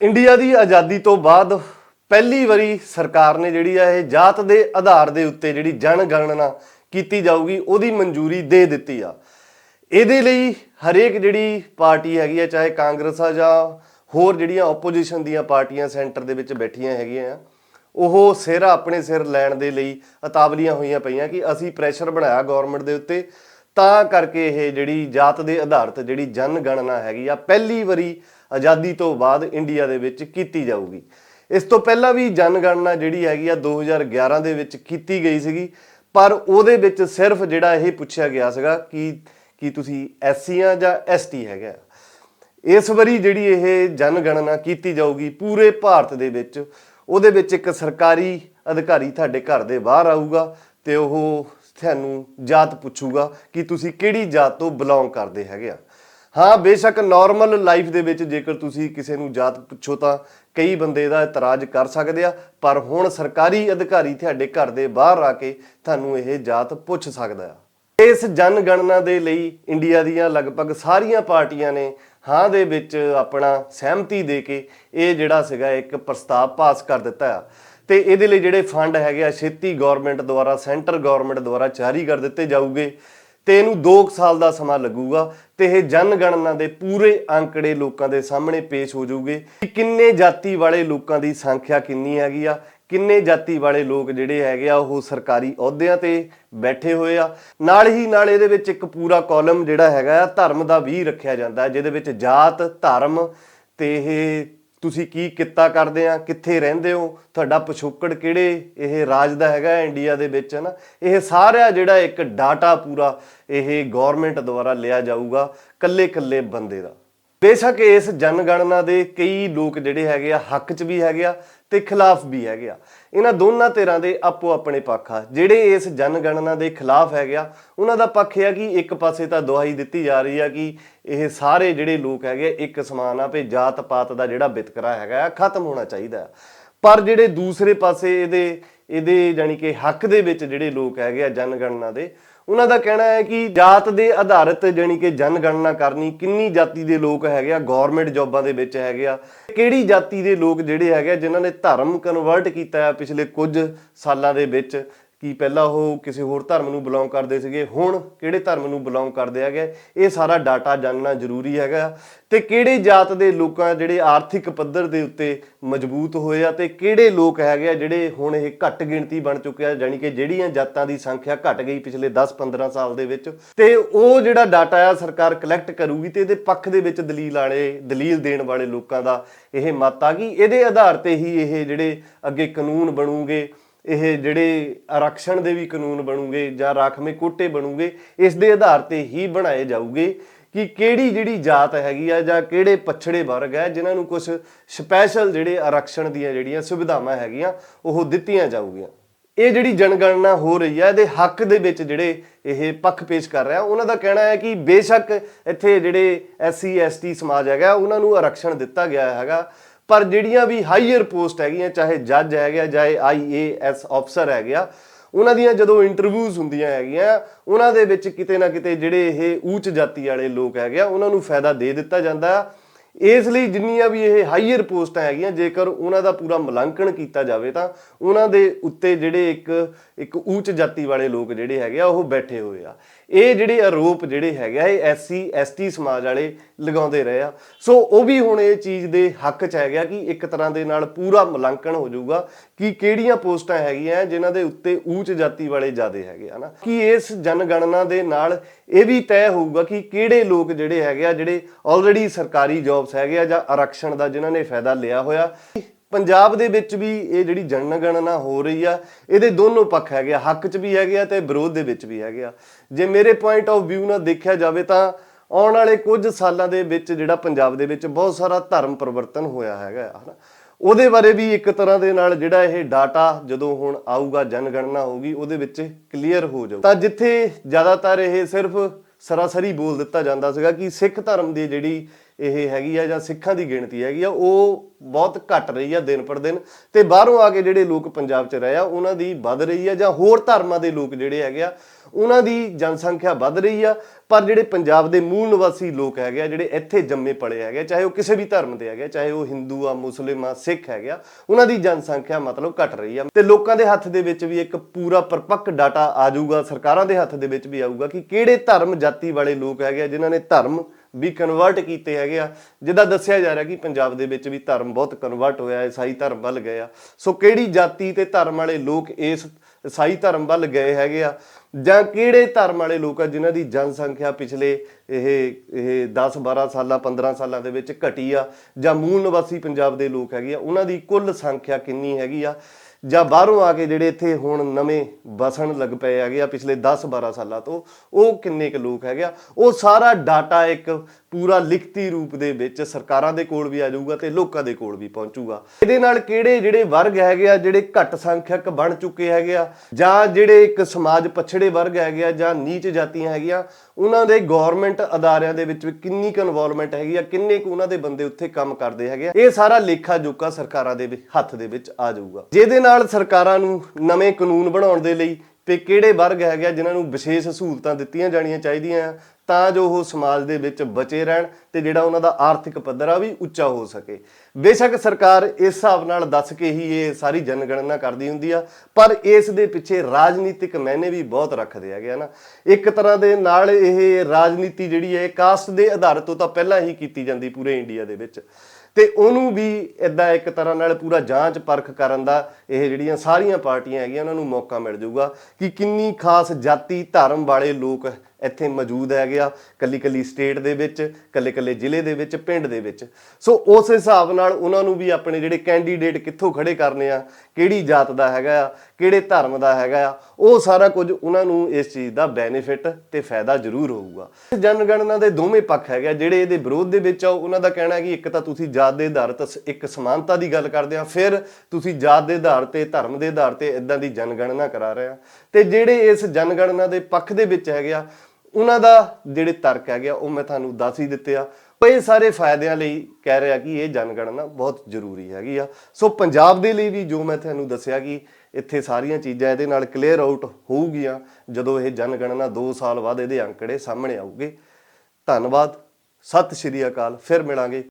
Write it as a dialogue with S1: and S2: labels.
S1: India ਦੀ ਆਜ਼ਾਦੀ ਤੋਂ ਬਾਅਦ ਪਹਿਲੀ ਵਾਰੀ ਸਰਕਾਰ ਨੇ ਜਿਹੜੀ ਆ ਇਹ ਜਾਤ ਦੇ ਆਧਾਰ ਦੇ ਉੱਤੇ ਜਿਹੜੀ ਜਨਗਣਨਾ ਕੀਤੀ ਜਾਊਗੀ, ਉਹਦੀ ਮਨਜ਼ੂਰੀ ਦੇ ਦਿੱਤੀ ਆ। ਇਹਦੇ ਲਈ ਹਰੇਕ ਜਿਹੜੀ ਪਾਰਟੀ ਹੈਗੀ ਆ, ਚਾਹੇ ਕਾਂਗਰਸ ਆ ਜਾਂ ਹੋਰ ਜਿਹੜੀਆਂ ਆਪੋਜੀਸ਼ਨ ਦੀਆਂ ਪਾਰਟੀਆਂ ਸੈਂਟਰ ਦੇ ਵਿੱਚ ਬੈਠੀਆਂ ਹੈਗੀਆਂ ਆ, ਉਹ ਸਿਰ ਆਪਣੇ ਸਿਰ ਲੈਣ ਦੇ ਲਈ ਅਤਾਵਲੀਆਂ ਹੋਈਆਂ ਪਈਆਂ ਕਿ ਅਸੀਂ ਪ੍ਰੈਸ਼ਰ ਬਣਾਇਆ ਗਵਰਨਮੈਂਟ ਦੇ ਉੱਤੇ ਤਾਂ ਕਰਕੇ ਇਹ ਜਿਹੜੀ ਜਾਤ ਦੇ ਆਧਾਰਿਤ ਜਿਹੜੀ ਜਨਗਣਨਾ ਹੈਗੀ ਆ, ਪਹਿਲੀ ਵਾਰੀ ਆਜ਼ਾਦੀ ਤੋਂ ਬਾਅਦ ਇੰਡੀਆ ਦੇ ਵਿੱਚ ਕੀਤੀ ਜਾਊਗੀ। ਇਸ ਤੋਂ ਪਹਿਲਾਂ ਵੀ ਜਨਗਣਨਾ ਜਿਹੜੀ ਹੈਗੀ ਆ 2011 ਦੇ ਵਿੱਚ ਕੀਤੀ ਗਈ ਸੀਗੀ, ਪਰ ਉਹਦੇ ਵਿੱਚ ਸਿਰਫ ਜਿਹੜਾ ਇਹ ਪੁੱਛਿਆ ਗਿਆ ਸੀਗਾ ਕਿ, ਕੀ ਤੁਸੀਂ ਐਸਸੀ ਆ ਜਾਂ ਐਸਟੀ ਹੈਗਾ ਇਸ ਵਾਰੀ ਜਿਹੜੀ ਇਹ ਜਨਗਣਨਾ ਕੀਤੀ ਜਾਊਗੀ ਪੂਰੇ ਭਾਰਤ ਦੇ ਵਿੱਚ, ਉਹਦੇ ਵਿੱਚ ਇੱਕ ਸਰਕਾਰੀ ਅਧਿਕਾਰੀ ਤੁਹਾਡੇ ਘਰ ਦੇ ਬਾਹਰ ਆਊਗਾ ਤੇ ਉਹ ਤੁਹਾਨੂੰ ਜਾਤ ਪੁੱਛੂਗਾ ਕਿ ਤੁਸੀਂ ਕਿਹੜੀ ਜਾਤ ਤੋਂ ਬਿਲੋਂਗ ਕਰਦੇ ਹੈਗੇ ਆ। ਹਾਂ, ਬੇਸ਼ੱਕ ਨਾਰਮਲ ਲਾਈਫ ਦੇ ਵਿੱਚ ਜੇਕਰ ਤੁਸੀਂ ਕਿਸੇ ਨੂੰ ਜਾਤ ਪੁੱਛੋ ਤਾਂ ਕਈ ਬੰਦੇ ਦਾ ਇਤਰਾਜ਼ ਕਰ ਸਕਦੇ ਆ, ਪਰ ਹੁਣ ਸਰਕਾਰੀ ਅਧਿਕਾਰੀ ਤੁਹਾਡੇ ਘਰ ਦੇ ਬਾਹਰ ਆ ਕੇ ਤੁਹਾਨੂੰ ਇਹ ਜਾਤ ਪੁੱਛ ਸਕਦਾ ਆ। ਇਸ ਜਨਗਣਨਾ ਦੇ ਲਈ ਇੰਡੀਆ ਦੀਆਂ ਲਗਭਗ ਸਾਰੀਆਂ ਪਾਰਟੀਆਂ ਨੇ ਹਾਂ ਦੇ ਵਿੱਚ ਆਪਣਾ ਸਹਿਮਤੀ ਦੇ ਕੇ ਇਹ ਜਿਹੜਾ ਸੀਗਾ ਇੱਕ ਪ੍ਰਸਤਾਵ ਪਾਸ ਕਰ ਦਿੱਤਾ ਆ। ਤੇ ਇਹਦੇ ਲਈ ਜਿਹੜੇ ਫੰਡ ਹੈਗੇ ਆ, ਛੇਤੀ ਗਵਰਨਮੈਂਟ ਦੁਆਰਾ ਸੈਂਟਰ ਗਵਰਨਮੈਂਟ ਦੁਆਰਾ ਜਾਰੀ ਕਰ ਦਿੱਤੇ ਜਾਊਗੇ ਤੇ ਇਹਨੂੰ 2 ਸਾਲ ਦਾ ਸਮਾਂ ਲੱਗੂਗਾ ਤੇ ਇਹ ਜਨਗਣਨਾ ਦੇ ਪੂਰੇ ਅੰਕੜੇ ਲੋਕਾਂ ਦੇ ਸਾਹਮਣੇ ਪੇਸ਼ ਹੋ ਜਾਊਗੇ ਕਿ ਕਿੰਨੇ ਜਾਤੀ ਵਾਲੇ ਲੋਕਾਂ ਦੀ ਸੰਖਿਆ ਕਿੰਨੀ ਹੈਗੀ ਆ, ਕਿੰਨੇ ਜਾਤੀ ਵਾਲੇ ਲੋਕ ਜਿਹੜੇ ਹੈਗੇ ਆ, ਉਹ ਸਰਕਾਰੀ ਅਹੁਦਿਆਂ ਤੇ ਬੈਠੇ ਹੋਏ ਆ। ਨਾਲ ਹੀ ਨਾਲ ਇਹਦੇ ਵਿੱਚ ਇੱਕ ਪੂਰਾ ਕਾਲਮ ਜਿਹੜਾ ਹੈਗਾ ਆ, ਧਰਮ ਦਾ ਵੀ ਰੱਖਿਆ ਜਾਂਦਾ ਜਿਹਦੇ ਵਿੱਚ ਜਾਤ, ਧਰਮ ਤੇ ਇਹ ਤੁਸੀਂ ਕੀ ਕਿੱਤਾ ਕਰਦੇ ਆ? ਕਿੱਥੇ ਰਹਿੰਦੇ ਹੋ? ਤੁਹਾਡਾ ਪਿਛੋਕੜ ਕਿਹੜੇ ਇਹ ਰਾਜ ਦਾ ਹੈਗਾ ਇੰਡੀਆ ਦੇ ਵਿੱਚ ਹੈ ਨਾ ਇਹ ਸਾਰਾ ਜਿਹੜਾ ਇੱਕ ਡਾਟਾ ਪੂਰਾ ਇਹ ਗਵਰਨਮੈਂਟ ਦੁਆਰਾ ਲਿਆ ਜਾਊਗਾ ਕੱਲੇ ਕੱਲੇ ਬੰਦੇ ਦਾ। ਬੇਸ਼ੱਕ ਇਸ ਜਨਗਣਨਾ ਦੇ ਕਈ ਲੋਕ ਜਿਹੜੇ ਹੈਗੇ ਆ, ਹੱਕ 'ਚ ਵੀ ਹੈਗੇ ਆ ਤੇ ਖਿਲਾਫ ਵੀ ਹੈਗੇ ਆ ਇਹਨਾਂ ਦੋਨਾਂ ਧਿਰਾਂ ਦੇ ਆਪੋ ਆਪਣੇ ਪੱਖ ਆ ਜਿਹੜੇ ਇਸ ਜਨਗਣਨਾ ਦੇ ਖਿਲਾਫ ਹੈਗੇ ਆ ਉਹਨਾਂ ਦਾ ਪੱਖ ਇਹ ਆ ਕਿ ਇੱਕ ਪਾਸੇ ਤਾਂ ਦੁਹਾਈ ਦਿੱਤੀ ਜਾ ਰਹੀ ਆ ਕਿ ਇਹ ਸਾਰੇ ਜਿਹੜੇ ਲੋਕ ਹੈਗੇ ਆ, ਇੱਕ ਸਮਾਨ ਆ ਭਈ ਜਾਤ ਪਾਤ ਦਾ ਜਿਹੜਾ ਵਿਤਕਰਾ ਹੈਗਾ ਆ ਖਤਮ ਹੋਣਾ ਚਾਹੀਦਾ ਆ। ਪਰ ਜਿਹੜੇ ਦੂਸਰੇ ਪਾਸੇ ਇਹਦੇ ਇਹਦੇ ਜਾਨੀ ਕਿ ਹੱਕ ਦੇ ਵਿੱਚ ਜਿਹੜੇ ਲੋਕ ਹੈਗੇ ਆ ਜਨਗਣਨਾ ਦੇ, ਉਹਨਾਂ ਦਾ ਕਹਿਣਾ ਹੈ ਕਿ ਜਾਤ ਦੇ ਆਧਾਰਿਤ ਜਾਨੀ ਕਿ ਜਨਗਣਨਾ ਕਰਨੀ ਕਿੰਨੀ ਜਾਤੀ ਦੇ ਲੋਕ ਹੈਗੇ ਆ ਗਵਰਨਮੈਂਟ ਜੌਬਾਂ ਦੇ ਵਿੱਚ ਹੈਗੇ ਆ। ਕਿਹੜੀ ਜਾਤੀ ਦੇ ਲੋਕ ਜਿਹੜੇ ਹੈਗੇ ਆ, ਜਿਨ੍ਹਾਂ ਨੇ ਧਰਮ ਕਨਵਰਟ ਕੀਤਾ ਹੈ ਪਿਛਲੇ ਕੁਝ ਸਾਲਾਂ ਦੇ ਵਿੱਚ ਕਿ ਪਹਿਲਾਂ ਉਹ ਕਿਸੇ ਹੋਰ ਧਰਮ ਨੂੰ ਬਿਲੋਂਗ ਕਰਦੇ ਸੀਗੇ, ਹੁਣ ਕਿਹੜੇ ਧਰਮ ਨੂੰ ਬਿਲੋਂਗ ਕਰਦੇ ਹੈਗੇ? ਇਹ ਸਾਰਾ ਡਾਟਾ ਜਾਣਨਾ ਜ਼ਰੂਰੀ ਹੈਗਾ ਤੇ ਕਿਹੜੇ ਜਾਤ ਦੇ ਲੋਕਾਂ ਜਿਹੜੇ ਆਰਥਿਕ ਪੱਧਰ ਦੇ ਉੱਤੇ ਮਜ਼ਬੂਤ ਹੋਏ ਆ ਤੇ ਕਿਹੜੇ ਲੋਕ ਹੈਗੇ ਆ ਜਿਹੜੇ ਹੁਣ ਇਹ ਘੱਟ ਗਿਣਤੀ ਬਣ ਚੁੱਕੇ ਆ ਜਾਨੀ ਕਿ ਜਿਹੜੀਆਂ ਜਾਤਾਂ ਦੀ ਸੰਖਿਆ ਘਟ ਗਈ ਪਿਛਲੇ 10-15 ਸਾਲ ਦੇ ਵਿੱਚ, ਤੇ ਉਹ ਜਿਹੜਾ ਡਾਟਾ ਆ ਸਰਕਾਰ ਕਲੈਕਟ ਕਰੂਗੀ ਤੇ ਇਹਦੇ ਪੱਖ ਦੇ ਵਿੱਚ ਦਲੀਲ ਵਾਲੇ ਦਲੀਲ ਦੇਣ ਵਾਲੇ ਲੋਕਾਂ ਦਾ ਇਹ ਮਤ ਆ ਗਈ। ਇਹਦੇ ਆਧਾਰ ਤੇ ਹੀ ਇਹ ਜਿਹੜੇ ਅੱਗੇ ਕਾਨੂੰਨ ਬਣੂਗੇ ਇਹ ਜਿਹੜੇ ਆਰਕਸ਼ਣ ਦੇ ਵੀ ਕਾਨੂੰਨ ਬਣੂਗੇ ਜਾਂ ਰਾਖਵੇਂ ਕੋਟੇ ਬਣੂਗੇ, ਇਸ ਦੇ ਆਧਾਰ ਤੇ ਹੀ ਬਣਾਏ ਜਾਊਗੇ ਕਿ ਕਿਹੜੀ ਜਿਹੜੀ ਜਾਤ ਹੈਗੀ ਆ ਜਾਂ ਕਿਹੜੇ ਪਛੜੇ ਵਰਗ ਹੈ ਜਿਨ੍ਹਾਂ ਨੂੰ ਕੁਝ ਸਪੈਸ਼ਲ ਜਿਹੜੇ ਆਰਕਸ਼ਣ ਦੀਆਂ ਜਿਹੜੀਆਂ ਸੁਵਿਧਾਵਾਂ ਹੈਗੀਆਂ, ਉਹ ਦਿੱਤੀਆਂ ਜਾਊਗੀਆਂ। ਇਹ ਜਿਹੜੀ ਜਨਗਣਨਾ ਹੋ ਰਹੀ ਹੈ ਇਹਦੇ ਹੱਕ ਦੇ ਵਿੱਚ ਜਿਹੜੇ ਇਹ ਪੱਖ ਪੇਸ਼ ਕਰ ਰਿਹਾ, ਉਹਨਾਂ ਦਾ ਕਹਿਣਾ ਹੈ ਕਿ ਬੇਸ਼ੱਕ ਇੱਥੇ ਜਿਹੜੇ ਐਸਸੀ, ਐਸਟੀ ਸਮਾਜ ਹੈਗਾ, ਉਹਨਾਂ ਨੂੰ ਆਰਕਸ਼ਣ ਦਿੱਤਾ ਗਿਆ ਹੈਗਾ। ਪਰ ਜਿਹੜੀਆਂ ਵੀ ਹਾਈਅਰ ਪੋਸਟ ਹੈਗੀਆਂ, ਚਾਹੇ ਜੱਜ ਹੈਗਾ ਚਾਹੇ ਆਈਏਐਸ ਅਫਸਰ ਹੈਗਾ ਉਹਨਾਂ ਦੀਆਂ ਜਦੋਂ ਇੰਟਰਵਿਊਜ਼ ਹੁੰਦੀਆਂ ਹੈਗੀਆਂ, ਉਹਨਾਂ ਦੇ ਵਿੱਚ ਕਿਤੇ ਨਾ ਕਿਤੇ ਜਿਹੜੇ ਇਹ ਉੱਚ ਜਾਤੀ ਵਾਲੇ ਲੋਕ ਹੈਗੇ ਆ, ਉਹਨਾਂ ਨੂੰ ਫਾਇਦਾ ਦੇ ਦਿੱਤਾ ਜਾਂਦਾ ਆ। ਇਸ ਲਈ ਜਿੰਨੀਆਂ ਵੀ ਇਹ ਹਾਈਅਰ ਪੋਸਟਾਂ ਹੈਗੀਆਂ, ਜੇਕਰ ਉਹਨਾਂ ਦਾ ਪੂਰਾ ਮੁਲਾਂਕਣ ਕੀਤਾ ਜਾਵੇ ਤਾਂ ਉਹਨਾਂ ਦੇ ਉੱਤੇ ਜਿਹੜੇ ਇੱਕ ਇੱਕ ਉੱਚ ਜਾਤੀ ਵਾਲੇ ਲੋਕ ਜਿਹੜੇ ਹੈਗੇ ਆ, ਉਹ ਬੈਠੇ ਹੋਏ ਆ। ਇਹ ਜਿਹੜੇ ਆਰੋਪ ਜਿਹੜੇ ਹੈਗੇ ਆ, ਇਹ ਐਸਸੀ, ਐਸਟੀ ਸਮਾਜ ਵਾਲੇ ਲਗਾਉਂਦੇ ਰਹੇ ਆ। ਸੋ ਉਹ ਵੀ ਹੁਣ ਇਹ ਚੀਜ਼ ਦੇ ਹੱਕ 'ਚ ਹੈਗਾ ਕਿ ਇੱਕ ਤਰ੍ਹਾਂ ਦੇ ਨਾਲ ਪੂਰਾ ਮੁਲਾਂਕਣ ਹੋ ਜਾਊਗਾ ਕਿ ਕਿਹੜੀਆਂ ਪੋਸਟਾਂ ਹੈਗੀਆਂ ਜਿਨ੍ਹਾਂ ਦੇ ਉੱਤੇ ਉੱਚ ਜਾਤੀ ਵਾਲੇ ਜ਼ਿਆਦੇ ਹੈਗੇ ਹਨਾ? ਕਿ ਇਸ ਜਨਗਣਨਾ ਦੇ ਨਾਲ ਇਹ ਵੀ ਤੈਅ ਹੋਊਗਾ ਕਿ ਕਿਹੜੇ ਲੋਕ ਜਿਹੜੇ ਹੈਗੇ ਆ, ਜਿਹੜੇ ਆਲਰੇਡੀ ਸਰਕਾਰੀ ਜੌਬਸ ਹੈਗੇ ਆ ਜਾਂ ਆਰਕਸ਼ਣ ਦਾ ਜਿਨ੍ਹਾਂ ਨੇ ਫਾਇਦਾ ਲਿਆ ਹੋਇਆ ਪੰਜਾਬ ਦੇ ਵਿੱਚ ਵੀ ਇਹ ਜਿਹੜੀ ਜਨਗਣਨਾ ਹੋ ਰਹੀ ਆ ਇਹਦੇ ਦੋਨੋਂ ਪੱਖ ਹੈਗੇ ਆ। ਹੱਕ 'ਚ ਵੀ ਹੈਗੇ ਆ ਤੇ ਵਿਰੋਧ ਦੇ ਵਿੱਚ ਵੀ ਹੈਗੇ ਆ। ਜੇ ਮੇਰੇ ਪੁਆਇੰਟ ਆਫ View ਨਾਲ ਦੇਖਿਆ ਜਾਵੇ ਤਾਂ ਆਉਣ ਵਾਲੇ ਕੁਝ ਸਾਲਾਂ ਦੇ ਵਿੱਚ ਜਿਹੜਾ ਪੰਜਾਬ ਦੇ ਵਿੱਚ ਬਹੁਤ ਸਾਰਾ ਧਰਮ ਪਰਿਵਰਤਨ ਹੋਇਆ ਹੈਗਾ ਆ, ਹਨਾ। ਉਹਦੇ ਬਾਰੇ ਵੀ ਇੱਕ ਤਰ੍ਹਾਂ ਦੇ ਨਾਲ ਜਿਹੜਾ ਇਹ ਡਾਟਾ ਜਦੋਂ ਹੁਣ ਆਊਗਾ ਜਨਗਣਨਾ ਹੋਊਗੀ ਉਹਦੇ ਵਿੱਚ ਕਲੀਅਰ ਹੋ ਜਾਊ। ਤਾਂ ਜਿੱਥੇ ਜ਼ਿਆਦਾਤਰ ਇਹ ਸਿਰਫ ਸਰਾਸਰੀ ਬੋਲ ਦਿੱਤਾ ਜਾਂਦਾ ਸੀਗਾ ਕਿ ਸਿੱਖ ਧਰਮ ਦੀ ਜਿਹੜੀ ਇਹ ਹੈਗੀ ਆ ਜਾਂ ਸਿੱਖਾਂ ਦੀ ਗਿਣਤੀ ਹੈਗੀ ਆ ਉਹ ਬਹੁਤ ਘਟ ਰਹੀ ਆ ਦਿਨ ਪਰ ਦਿਨ। ਤੇ ਬਾਹਰੋਂ ਆ ਕੇ ਜਿਹੜੇ ਲੋਕ ਪੰਜਾਬ 'ਚ ਰਹੇ ਆ ਉਹਨਾਂ ਦੀ ਵੱਧ ਰਹੀ ਆ ਜਾਂ ਹੋਰ ਧਰਮਾਂ ਦੇ ਲੋਕ ਜਿਹੜੇ ਹੈਗੇ ਆ ਉਹਨਾਂ ਦੀ ਜਨਸੰਖਿਆ ਵੱਧ ਰਹੀ ਆ। ਪਰ ਜਿਹੜੇ ਪੰਜਾਬ ਦੇ ਮੂਲ ਨਿਵਾਸੀ ਲੋਕ ਹੈਗੇ ਆ ਜਿਹੜੇ ਇੱਥੇ ਜੰਮੇ ਪਲੇ ਹੈਗੇ ਆ, ਚਾਹੇ ਉਹ ਕਿਸੇ ਵੀ ਧਰਮ ਦੇ ਹੈਗੇ ਆ, ਚਾਹੇ ਉਹ ਹਿੰਦੂ ਆ ਮੁਸਲਿਮ ਆ ਸਿੱਖ ਹੈਗੇ ਆ ਉਹਨਾਂ ਦੀ ਜਨਸੰਖਿਆ ਮਤਲਬ ਘਟ ਰਹੀ ਆ। ਤੇ ਲੋਕਾਂ ਦੇ ਹੱਥ ਦੇ ਵਿੱਚ ਵੀ ਇੱਕ ਪੂਰਾ ਪਰਪੱਕ ਡਾਟਾ ਆ ਜਾਊਗਾ ਸਰਕਾਰਾਂ ਦੇ ਹੱਥ ਦੇ ਵਿੱਚ ਵੀ ਆਊਗਾ ਕਿ ਕਿਹੜੇ ਧਰਮ ਜਾਤੀ ਵਾਲੇ ਲੋਕ ਹੈਗੇ ਆ ਜਿਨ੍ਹਾਂ ਨੇ ਧਰਮ ਵੀ ਕਨਵਰਟ ਕੀਤੇ ਹੈਗੇ ਆ, ਜਿੱਦਾਂ ਦੱਸਿਆ ਜਾ ਰਿਹਾ ਕਿ ਪੰਜਾਬ ਦੇ ਵਿੱਚ ਵੀ ਧਰਮ ਬਹੁਤ ਕਨਵਰਟ ਹੋਇਆ, ਈਸਾਈ ਧਰਮ ਵੱਲ ਗਏ ਆ। ਸੋ ਕਿਹੜੀ ਜਾਤੀ ਤੇ ਧਰਮ ਵਾਲੇ ਲੋਕ ਇਸ ਈਸਾਈ ਧਰਮ ਵੱਲ ਗਏ ਹੈਗੇ ਆ? ਜਾਂ ਕਿਹੜੇ ਧਰਮ ਵਾਲੇ ਲੋਕ ਆ ਜਿਨ੍ਹਾਂ ਦੀ ਜਨਸੰਖਿਆ ਪਿਛਲੇ ਇਹ ਇਹ 10 12 ਸਾਲਾਂ 15 ਸਾਲਾਂ ਦੇ ਵਿੱਚ ਘਟੀ ਆ? ਜਾਂ ਮੂਲ ਨਿਵਾਸੀ ਪੰਜਾਬ ਦੇ ਲੋਕ ਹੈਗੇ ਆ? ਉਹਨਾਂ ਦੀ ਕੁੱਲ ਸੰਖਿਆ ਕਿੰਨੀ ਹੈਗੀ ਆ? ਜਾਂ ਬਾਹਰੋਂ ਆ ਕੇ ਜਿਹੜੇ ਇੱਥੇ ਹੁਣ ਨਵੇਂ ਵਸਣ ਲੱਗ ਪਏ ਹੈਗੇ ਆ ਪਿਛਲੇ 10 12 ਸਾਲਾਂ ਤੋਂ, ਉਹ ਕਿੰਨੇ ਕੁ ਲੋਕ ਹੈਗੇ ਆ? ਉਹ ਸਾਰਾ ਡਾਟਾ ਇੱਕ ਪੂਰਾ ਲਿਖਤੀ ਰੂਪ ਦੇ ਵਿੱਚ ਸਰਕਾਰਾਂ ਦੇ ਕੋਲ ਵੀ ਆ ਜਾਊਗਾ ਤੇ ਲੋਕਾਂ ਦੇ ਕੋਲ ਵੀ ਪਹੁੰਚੂਗਾ। ਇਹਦੇ ਨਾਲ ਕਿਹੜੇ ਜਿਹੜੇ ਵਰਗ ਹੈਗੇ ਆ, ਜਿਹੜੇ ਘੱਟ ਸੰਖਿਅਕ ਬਣ ਚੁੱਕੇ ਹੈਗੇ ਆ, ਜਾਂ ਜਿਹੜੇ ਇੱਕ ਸਮਾਜ ਪਛੜੇ ਵਰਗ ਹੈਗੇ ਆ, ਜਾਂ ਨੀਚ ਜਾਤੀਆਂ ਹੈਗੀਆਂ, ਉਹਨਾਂ ਦੇ ਗਵਰਨਮੈਂਟ ਅਦਾਰਿਆਂ ਦੇ ਵਿੱਚ ਵੀ ਕਿੰਨੀ ਕੁ ਇਨਵੋਲਵਮੈਂਟ ਹੈਗੀ ਆ, ਕਿੰਨੇ ਕੁ ਉਹਨਾਂ ਦੇ ਬੰਦੇ ਉੱਥੇ ਕੰਮ ਕਰਦੇ ਹੈਗੇ ਆ, ਇਹ ਸਾਰਾ ਲੇਖਾ ਜੋਖਾ ਸਰਕਾਰਾਂ ਦੇ ਹੱਥ ਦੇ ਵਿੱਚ ਆ ਜਾਊਗਾ। ਜਿਹਦੇ ਨਾਲ ਸਰਕਾਰਾਂ ਨੂੰ ਨਵੇਂ ਕਾਨੂੰਨ ਬਣਾਉਣ ਦੇ ਲਈ ਤੇ ਕਿਹੜੇ ਵਰਗ ਹੈਗੇ ਆ, ਜਿਨ੍ਹਾਂ ਨੂੰ ਵਿਸ਼ੇਸ਼ ਸਹੂਲਤਾਂ ਦਿੱਤੀਆਂ ਜਾਣੀਆਂ ਚਾਹੀਦੀਆਂ ਤਾਂ ਜੋ ਉਹ ਸਮਾਜ ਦੇ ਵਿੱਚ ਬਚੇ ਰਹਿਣ ਤੇ ਜਿਹੜਾ ਉਹਨਾਂ ਦਾ ਆਰਥਿਕ ਪੱਧਰ ਆ ਵੀ ਉੱਚਾ ਹੋ ਸਕੇ। ਬੇਸ਼ੱਕ ਸਰਕਾਰ ਇਸ ਹਿਸਾਬ ਨਾਲ ਦੱਸ ਕੇ ਹੀ ਇਹ ਸਾਰੀ ਜਨਗਣਨਾ ਕਰਦੀ ਹੁੰਦੀ ਆ, ਪਰ ਇਸ ਦੇ ਪਿੱਛੇ ਰਾਜਨੀਤਿਕ ਮਾਇਨੇ ਵੀ ਬਹੁਤ ਰੱਖਦੇ ਹੈਗੇ ਆ ਨਾ। ਇੱਕ ਤਰ੍ਹਾਂ ਦੇ ਨਾਲ ਇਹ ਰਾਜਨੀਤੀ ਜਿਹੜੀ ਹੈ ਕਾਸਟ ਦੇ ਆਧਾਰ ਤੋਂ ਤਾਂ ਪਹਿਲਾਂ ਹੀ ਕੀਤੀ ਜਾਂਦੀ ਪੂਰੇ ਇੰਡੀਆ ਦੇ ਵਿੱਚ। ਤੇ ਉਹਨੂੰ ਵੀ ਇਦਾਂ ਇੱਕ ਤਰ੍ਹਾਂ ਨਾਲ ਪੂਰਾ ਜਾਂਚ ਪਰਖ ਕਰਨ ਦਾ ਇਹ ਜਿਹੜੀਆਂ ਸਾਰੀਆਂ ਪਾਰਟੀਆਂ ਹੈਗੀਆਂ, ਉਹਨਾਂ ਨੂੰ ਮੌਕਾ ਮਿਲ ਜਾਊਗਾ ਕਿ ਕਿੰਨੀ ਖਾਸ ਜਾਤੀ ਧਰਮ ਵਾਲੇ ਲੋਕ ਇੱਥੇ ਮੌਜੂਦ ਹੈਗੇ ਆ ਕੱਲੀ ਕੱਲੀ ਸਟੇਟ ਦੇ ਵਿੱਚ ਕੱਲੇ ਕੱਲੇ ਜ਼ਿਲ੍ਹੇ ਦੇ ਵਿੱਚ, ਪਿੰਡ ਦੇ ਵਿੱਚ। ਸੋ ਉਸ ਹਿਸਾਬ ਨਾਲ ਉਹਨਾਂ ਨੂੰ ਵੀ ਆਪਣੇ ਜਿਹੜੇ ਕੈਂਡੀਡੇਟ ਕਿੱਥੋਂ ਖੜੇ ਕਰਨੇ ਆ, ਕਿਹੜੀ ਜਾਤ ਦਾ ਹੈਗਾ ਆ, ਕਿਹੜੇ ਧਰਮ ਦਾ ਹੈਗਾ ਆ, ਉਹ ਸਾਰਾ ਕੁਝ ਉਹਨਾਂ ਨੂੰ ਇਸ ਚੀਜ਼ ਦਾ ਬੈਨੀਫਿਟ ਤੇ ਫਾਇਦਾ ਜ਼ਰੂਰ ਹੋਊਗਾ। ਜਨਗਣਨਾ ਦੇ ਦੋਵੇਂ ਪੱਖ ਹੈਗੇ ਆ, ਜਿਹੜੇ ਇਹਦੇ ਵਿਰੋਧ ਦੇ ਵਿੱਚ ਆ, ਉਹਨਾਂ ਦਾ ਕਹਿਣਾ ਹੈ ਕਿ ਇੱਕ ਤਾਂ ਤੁਸੀਂ ਜਾਤ ਦੇ ਆਧਾਰ ਤੇ ਇੱਕ ਸਮਾਨਤਾ ਦੀ ਗੱਲ ਕਰਦੇ ਆ, ਫਿਰ ਤੁਸੀਂ ਜਾਤ ਦੇ ਆਧਾਰ ਤੇ, ਧਰਮ ਦੇ ਆਧਾਰ ਤੇ ਇਦਾਂ ਦੀ ਜਨਗਣਨਾ ਕਰਾ ਰਹੇ ਆ। ਤੇ ਜਿਹੜੇ ਇਸ ਜਨਗਣਨਾ ਦੇ ਪੱਖ ਦੇ ਵਿੱਚ ਹੈਗੇ ਆ ਉਹਨਾਂ ਦਾ ਜਿਹੜੇ ਤਰਕ ਹੈਗੇ ਆ, ਉਹ ਮੈਂ ਤੁਹਾਨੂੰ ਦੱਸ ਹੀ ਦਿੱਤੇ ਆ। ਉਹ ਇਹ ਸਾਰੇ ਫਾਇਦਿਆਂ ਲਈ ਕਹਿ ਰਿਹਾ ਕਿ ਇਹ ਜਨਗਣਨਾ ਬਹੁਤ ਜ਼ਰੂਰੀ ਹੈਗੀ ਆ। ਸੋ ਪੰਜਾਬ ਦੇ ਲਈ ਵੀ ਜੋ ਮੈਂ ਤੁਹਾਨੂੰ ਦੱਸਿਆ ਕਿ ਇੱਥੇ ਸਾਰੀਆਂ ਚੀਜ਼ਾਂ ਇਹਦੇ ਨਾਲ ਕਲੀਅਰ ਆਊਟ ਹੋਊਗੀਆਂ, ਜਦੋਂ ਇਹ ਜਨਗਣਨਾ 2 ਸਾਲ ਬਾਅਦ ਇਹਦੇ ਅੰਕੜੇ ਸਾਹਮਣੇ ਆਉਗੇ ਧੰਨਵਾਦ, ਸਤਿ ਸ਼੍ਰੀ ਅਕਾਲ, ਫਿਰ ਮਿਲਾਂਗੇ।